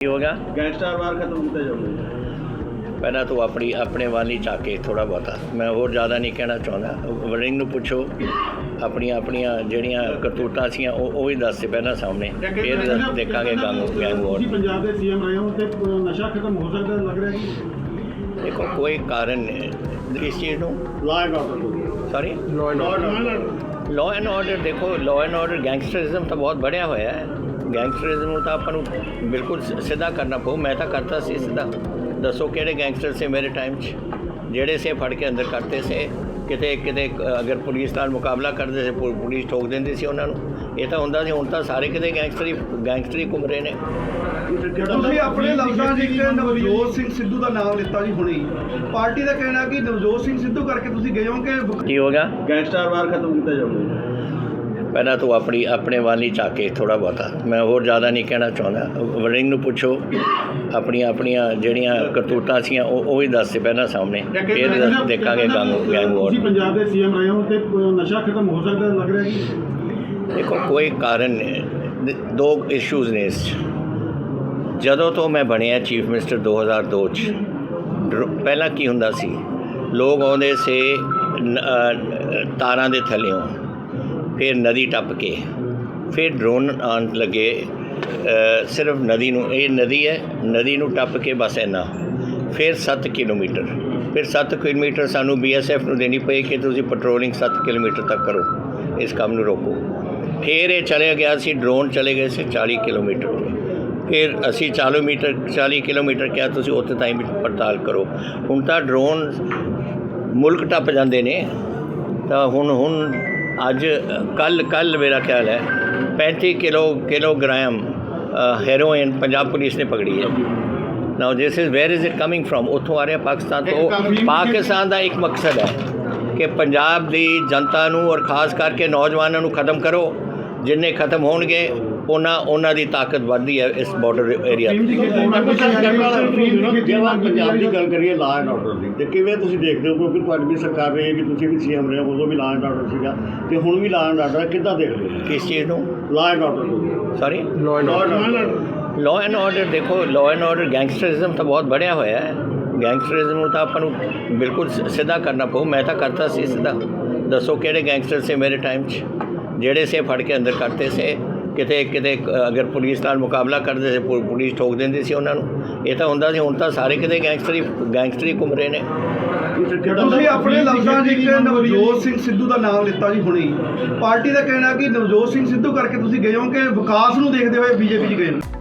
ਕੀ ਹੋਗਾ ਗੈਂਗਸਟਰ ਵਾਰ ਖਤਮ ਕੀਤੇ ਜਾਊਗੇ? ਪਹਿਲਾਂ ਤੂੰ ਆਪਣੀ ਆਪਣੇ ਵਾਲੀ ਚਾ ਕੇ ਥੋੜਾ ਬਹੁਤਾ। ਮੈਂ ਹੋਰ ਜ਼ਿਆਦਾ ਨਹੀਂ ਕਹਿਣਾ ਚਾਹੁੰਦਾ। ਵਰਿੰਗ ਨੂੰ ਪੁੱਛੋ ਆਪਣੀਆਂ ਆਪਣੀਆਂ ਜਿਹੜੀਆਂ ਕਰਤੂਤਾਂ ਸੀਆਂ ਉਹ ਉਹ ਹੀ ਦੱਸ ਪਹਿਲਾਂ ਸਾਹਮਣੇ। ਫਿਰ ਦੇਖਾਂਗੇ ਗੰਗ ਗੈਂਗ ਵਾਰ ਪੰਜਾਬ ਦੇ ਸੀਐਮ ਰਹੇ ਹੋ ਤੇ ਨਸ਼ਾ ਖਤਮ ਹੋ ਸਕਦਾ ਲੱਗ ਰਿਹਾ ਕਿ ਦੇਖੋ ਕੋਈ ਕਾਰਨ ਨਹੀਂ। ਇਸ ਚੀਜ਼ ਨੂੰ law and order sorry law law and order ਦੇਖੋ ਲਾਅ ਐਂਡ ਆਰਡਰ ਗੈਂਗਸਟਰਿਜ਼ਮ ਤਾਂ ਬਹੁਤ ਬੜਿਆ ਹੋਇਆ ਹੈ। ਗੈਂਗਸਟਰਿਜ਼ਮ ਨੂੰ ਤਾਂ ਆਪਾਂ ਨੂੰ ਬਿਲਕੁਲ ਸਿੱਧਾ ਕਰਨਾ ਪਊ। ਮੈਂ ਤਾਂ ਕਰਤਾ ਸੀ ਸਿੱਧਾ। ਦੱਸੋ ਕਿਹੜੇ ਗੈਂਗਸਟਰ ਸੀ ਮੇਰੇ ਟਾਈਮ 'ਚ? ਜਿਹੜੇ ਸੇ ਫੜ ਕੇ ਅੰਦਰ ਕਰਤੇ ਸੇ। ਕਿਤੇ ਕਿਤੇ ਅਗਰ ਪੁਲਿਸ ਨਾਲ ਮੁਕਾਬਲਾ ਕਰਦੇ ਸੀ ਪੁ- ਪੁਲਿਸ ਠੋਕ ਦਿੰਦੀ ਸੀ ਉਹਨਾਂ ਨੂੰ। ਇਹ ਤਾਂ ਹੁੰਦਾ ਸੀ ਹੁਣ ਤਾਂ ਸਾਰੇ ਕਿਤੇ ਗੈਂਗਸਟਰੀ ਗੈਂਗਸਟਰੀ ਘੁੰਮ ਰਹੇ ਨੇ। ਤੁਸੀਂ ਆਪਣੇ ਲਫ਼ਜ਼ਾਂ 'ਚ ਇੱਕ ਨਵਜੋਤ ਸਿੰਘ ਸਿੱਧੂ ਦਾ ਨਾਮ ਲਿੱਤਾ ਜੀ ਹੁਣੇ ਹੀ। ਪਾਰਟੀ ਦਾ ਕਹਿਣਾ ਕਿ ਨਵਜੋਤ ਸਿੰਘ ਸਿੱਧੂ ਕਰਕੇ ਤੁਸੀਂ ਗਏ ਹੋ ਕਿ ਕੀ ਹੋਗਾ ਗੈਂਗਸਟਰ ਵਾਰ ਖਤਮ ਕੀਤੇ ਜਾਊਗੇ ਪਹਿਲਾਂ ਤੂੰ ਆਪਣੀ ਆਪਣੇ ਵਾਲੀ ਚਾ ਕੇ ਥੋੜਾ ਬਹੁਤਾ। ਮੈਂ ਹੋਰ ਜ਼ਿਆਦਾ ਨਹੀਂ ਕਹਿਣਾ ਚਾਹੁੰਦਾ। ਵਰਿੰਗ ਨੂੰ ਪੁੱਛੋ ਆਪਣੀਆਂ ਆਪਣੀਆਂ ਜਿਹੜੀਆਂ ਕਰਤੂਤਾਂ ਸੀਆਂ ਉਹ ਉਹ ਹੀ ਦੱਸ ਪਹਿਲਾਂ ਸਾਹਮਣੇ। ਫਿਰ ਦੱਸ- ਦੇਖਾਂਗੇ ਗੰਗ ਗੈਂਗ ਵਾਰ ਤੁਸੀਂ ਪੰਜਾਬ ਦੇ ਸੀਐਮ ਰਹੇ ਹੋ ਤੇ ਨਸ਼ਾ ਖਤਮ ਹੋ ਸਕਦਾ ਲੱਗ ਰਿਹਾ ਕਿ ਦੇਖੋ ਕੋਈ ਕਾਰਨ ਨਹੀਂ। ਦ- ਇਸ਼ੂਜ਼ ਨੇ ਇਸ ਜਦੋਂ ਤੋਂ ਮੈਂ ਬਣਿਆ ਚੀਫ ਮਿਨਿਸਟਰ 2002 ਚ ਪਹਿਲਾਂ ਕੀ ਹੁੰਦਾ ਸੀ? ਲੋਕ ਆਉਂਦੇ ਸੀ ਤਾਰਾਂ ਦੇ ਥੱਲਿਓਂ। ਫਿਰ ਨਦੀ ਟੱਪ ਕੇ, ਫਿਰ ਡਰੋਨ ਆਉਣ ਲੱਗੇ ਸਿਰਫ ਨਦੀ ਨੂੰ, ਇਹ ਨਦੀ ਹੈ, ਨਦੀ ਨੂੰ ਟੱਪ ਕੇ ਬਸ ਇੰਨਾ। ਫਿਰ 7 ਕਿਲੋਮੀਟਰ, ਫਿਰ 7 ਕਿਲੋਮੀਟਰ ਸਾਨੂੰ ਬੀਐਸਐਫ ਨੂੰ ਦੇਣੀ ਪਈ ਕਿ ਤੁਸੀਂ ਪੈਟਰੋਲਿੰਗ 7 ਕਿਲੋਮੀਟਰ ਤੱਕ ਕਰੋ, ਇਸ ਕੰਮ ਨੂੰ ਰੋਕੋ। ਫਿਰ ਇਹ ਚਲੇ ਗਿਆ ਸੀ ਡਰੋਨ ਚਲੇ ਗਏ ਸੀ 40 ਕਿਲੋਮੀਟਰ ਫਿਰ ਅਸੀਂ 40 ਮੀਟਰ 40 ਕਿਲੋਮੀਟਰ ਕਿਹਾ, ਤੁਸੀਂ ਉੱਥੇ ਤਾਈਂ ਵੀ ਪੜਤਾਲ ਕਰੋ। ਹੁਣ ਤਾਂ ਡਰੋਨ ਮੁਲਕ ਟੱਪ ਜਾਂਦੇ ਨੇ, ਤਾਂ ਹੁਣ ਹੁਣ ਅੱਜ ਕੱਲ ਕੱਲ ਮੇਰਾ ਖਿਆਲ ਹੈ 35 kilo kilogram heroin Punjab police ਨੇ ਪਕੜੀ ਹੈ। Now this is where is it coming from ਉੱਥੋਂ ਆ ਰਿਹਾ ਪਾਕਿਸਤਾਨ ਤੋਂ। ਪਾਕਿਸਤਾਨ ਦਾ ਇੱਕ ਮਕਸਦ ਹੈ ਕਿ ਪੰਜਾਬ ਦੀ ਜਨਤਾ ਨੂੰ ਔਰ ਖਾਸ ਕਰਕੇ ਨੌਜਵਾਨਾਂ ਨੂੰ ਖਤਮ ਕਰੋ। ਜਿੰਨੇ ਖਤਮ ਹੋਣਗੇ ਉਹਨਾਂ ਉਹਨਾਂ ਦੀ ਤਾਕਤ ਵੱਧਦੀ ਹੈ ਇਸ ਬਾਰਡਰ ਏਰੀਆ ਜੇ ਆਪਾਂ ਪੰਜਾਬ ਦੀ ਗੱਲ ਕਰੀਏ ਲਾ ਐਂਡ ਆਰਡਰ ਦੀ ਤੇ ਕਿਵੇਂ ਤੁਸੀਂ ਦੇਖਦੇ ਹੋ? ਕਿਉਂਕਿ ਤੁਹਾਡੀ ਵੀ ਸਰਕਾਰ ਰਹੀ ਹੈ ਕਿ ਤੁਸੀਂ ਵੀ ਸੀਐਮ ਰਹੇ ਹੋ ਉਦੋਂ ਵੀ ਲਾ ਐਂਡ ਆਰਡਰ ਸੀਗਾ ਤੇ ਹੁਣ ਵੀ ਲਾ ਐਂਡ ਆਰਡਰ ਕਿੱਦਾਂ ਦੇਖਦੇ ਹੋ? ਕਿਸ ਚੀਜ਼ ਨੂੰ? Law and order sorry law law and order ਦੇਖੋ ਲਾਅ ਐਂਡ ਆਰਡਰ ਗੈਂਗਸਟਰਿਜ਼ਮ ਤਾਂ ਬਹੁਤ ਬੜਿਆ ਹੋਇਆ ਹੈ। ਗੈਂਗਸਟਰਿਜ਼ਮ ਨੂੰ ਤਾਂ ਆਪਾਂ ਨੂੰ ਬਿਲਕੁਲ ਸਿੱਧਾ ਕਰਨਾ ਪਊ ਮੈਂ ਤਾਂ ਕਰਤਾ ਸੀ ਸਿੱਧਾ। ਦੱਸੋ ਕਿਹੜੇ ਗੈਂਗਸਟਰ ਸੀ ਮੇਰੇ ਟਾਈਮ 'ਚ? ਜਿਹੜੇ ਸੇ ਫੜ ਕੇ ਅੰਦਰ ਕਰਤੇ ਸੇ ਕਿਤੇ ਕਿਤੇ ਅਗਰ ਪੁਲਿਸ ਨਾਲ ਮੁਕਾਬਲਾ ਕਰਦੇ ਸੀ ਪੁ- ਪੁਲਿਸ ਠੋਕ ਦਿੰਦੀ ਸੀ ਉਹਨਾਂ ਨੂੰ। ਇਹ ਤਾਂ ਹੁੰਦਾ ਸੀ ਹੁਣ ਤਾਂ ਸਾਰੇ ਕਿਤੇ ਗੈਂਗਸਟਰੀ ਗੈਂਗਸਟਰੀ ਘੁੰਮ ਰਹੇ ਨੇ। ਤੁਸੀਂ ਆਪਣੇ ਲਫ਼ਜ਼ਾਂ 'ਚ ਇੱਕ ਨਵਜੋਤ ਸਿੰਘ ਸਿੱਧੂ ਦਾ ਨਾਮ ਲਿੱਤਾ ਜੀ ਹੁਣੇ ਹੀ। ਪਾਰਟੀ ਦਾ ਕਹਿਣਾ ਕਿ ਨਵਜੋਤ ਸਿੰਘ ਸਿੱਧੂ ਕਰਕੇ ਤੁਸੀਂ ਗਏ ਹੋ ਕਿ ਵਿਕਾਸ ਨੂੰ ਦੇਖਦੇ ਹੋਏ ਬੀਜੇਪੀ 'ਚ ਗਏ ਹੋ?